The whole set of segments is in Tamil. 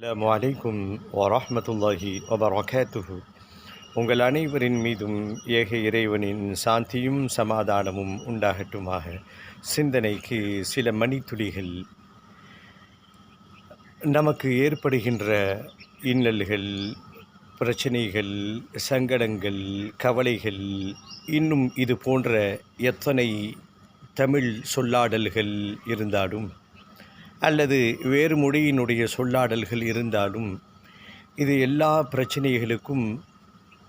அலாம் வலைக்கும் வரமத்துல்லாஹி வபரகாத்துஹு. உங்கள் அனைவரின் மீதும் ஏக இறைவனின் சாந்தியும் சமாதானமும் உண்டாகட்டுமாக. சிந்தனைக்கு சில மணித்துளிகள். நமக்கு ஏற்படுகின்ற இன்னல்கள் பிரச்சனைகள் சங்கடங்கள் கவலைகள் இன்னும் இது போன்ற எத்தனை தமிழ் சொல்லாடல்கள் இருந்தாலும் அல்லது வேறு மொழியினுடைய சொல்லாடல்கள் இருந்தாலும் இது எல்லா பிரச்சனைகளுக்கும்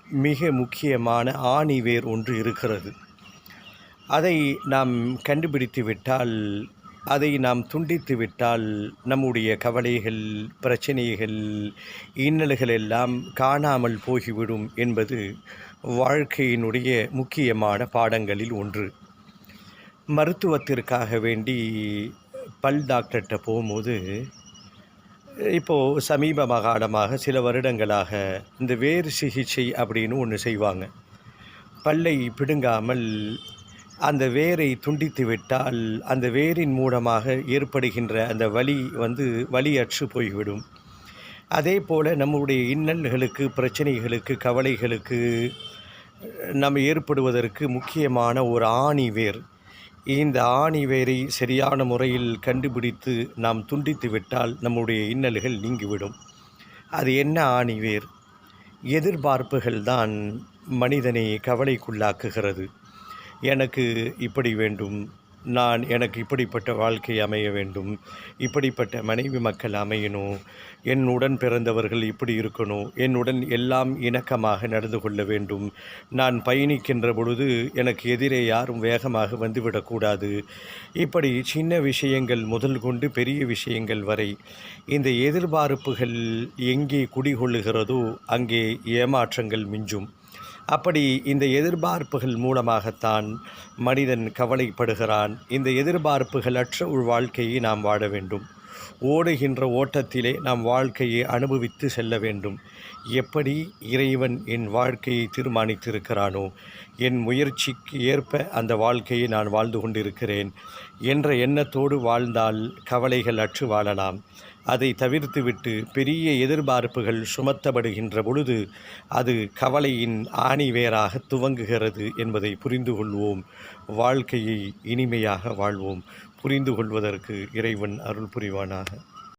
மிக முக்கியமான ஆணிவேர் ஒன்று இருக்கிறது. அதை நாம் கண்டுபிடித்து விட்டால் அதை நாம் துண்டித்து விட்டால் நம்முடைய கவலைகள் பிரச்சனைகள் இன்னல்கள் எல்லாம் காணாமல் போகிவிடும் என்பது வாழ்க்கையினுடைய முக்கியமான பாடங்களில் ஒன்று. மருத்துவத்திற்காக வேண்டி பல் டாக்டர்கிட்ட போகும்போது இப்போது சமீப காலமாக சில வருடங்களாக இந்த வேர் சிகிச்சை அப்படின்னு ஒன்று செய்வாங்க. பல்லை பிடுங்காமல் அந்த வேரை துண்டித்து விட்டால் அந்த வேரின் மூலமாக ஏற்படுகின்ற அந்த வலி வந்து வலியற்று போய்விடும். அதே போல் நம்முடைய இன்னல்களுக்கு பிரச்சனைகளுக்கு கவலைகளுக்கு நம்ம ஏற்படுவதற்கு முக்கியமான ஒரு ஆணி வேர். இந்த ஆணி வேரை சரியான முறையில் கண்டுபிடித்து நாம் துண்டித்து விட்டால் நம்முடைய இன்னல்கள் நீங்கிவிடும். அது என்ன ஆணி வேர்? எதிர்பார்ப்புகள் தான் மனிதனை கவலைக்குள்ளாக்குகிறது. எனக்கு இப்படி வேண்டும். நான் எனக்கு இப்படிப்பட்ட வாழ்க்கை அமைய வேண்டும் இப்படிப்பட்ட மனைவி மக்கள் அமையணும் என்னுடன் பிறந்தவர்கள் இப்படி இருக்கணும் என்னுடன் எல்லாம் இணக்கமாக நடந்து கொள்ள வேண்டும். நான் பயணிக்கின்ற பொழுது எனக்கு எதிரே யாரும் வேகமாக வந்துவிடக்கூடாது இப்படி சின்ன விஷயங்கள் முதல் கொண்டு பெரிய விஷயங்கள் வரை இந்த எதிர்பார்ப்புகள் எங்கே குடிகொள்ளுகிறதோ அங்கே ஏமாற்றங்கள் மிஞ்சும். அப்படி இந்த எதிர்பார்ப்புகள் மூலமாகத்தான் மனிதன் கவலைப்படுகிறான். இந்த எதிர்பார்ப்புகள் அற்ற ஒரு வாழ்க்கையை நாம் வாழ வேண்டும். ஓடுகின்ற ஓட்டத்திலே நாம் வாழ்க்கையை அனுபவித்து செல்ல வேண்டும். எப்படி இறைவன் என் வாழ்க்கையை தீர்மானித்திருக்கிறானோ என் முயற்சிக்கு ஏற்ப அந்த வாழ்க்கையை நான் வாழ்ந்து கொண்டிருக்கிறேன் என்ற எண்ணத்தோடு வாழ்ந்தால் கவலைகள் அற்று வாழலாம். அதை தவிர்த்துவிட்டு பெரிய எதிர்பார்ப்புகள் சுமத்தப்படுகின்ற பொழுது அது கவலையின் ஆணிவேராக துவங்குகிறது என்பதை புரிந்து கொள்வோம். வாழ்க்கையை இனிமையாக வாழ்வோம். புரிந்து கொள்வதற்கு இறைவன் அருள் புரிவானாக.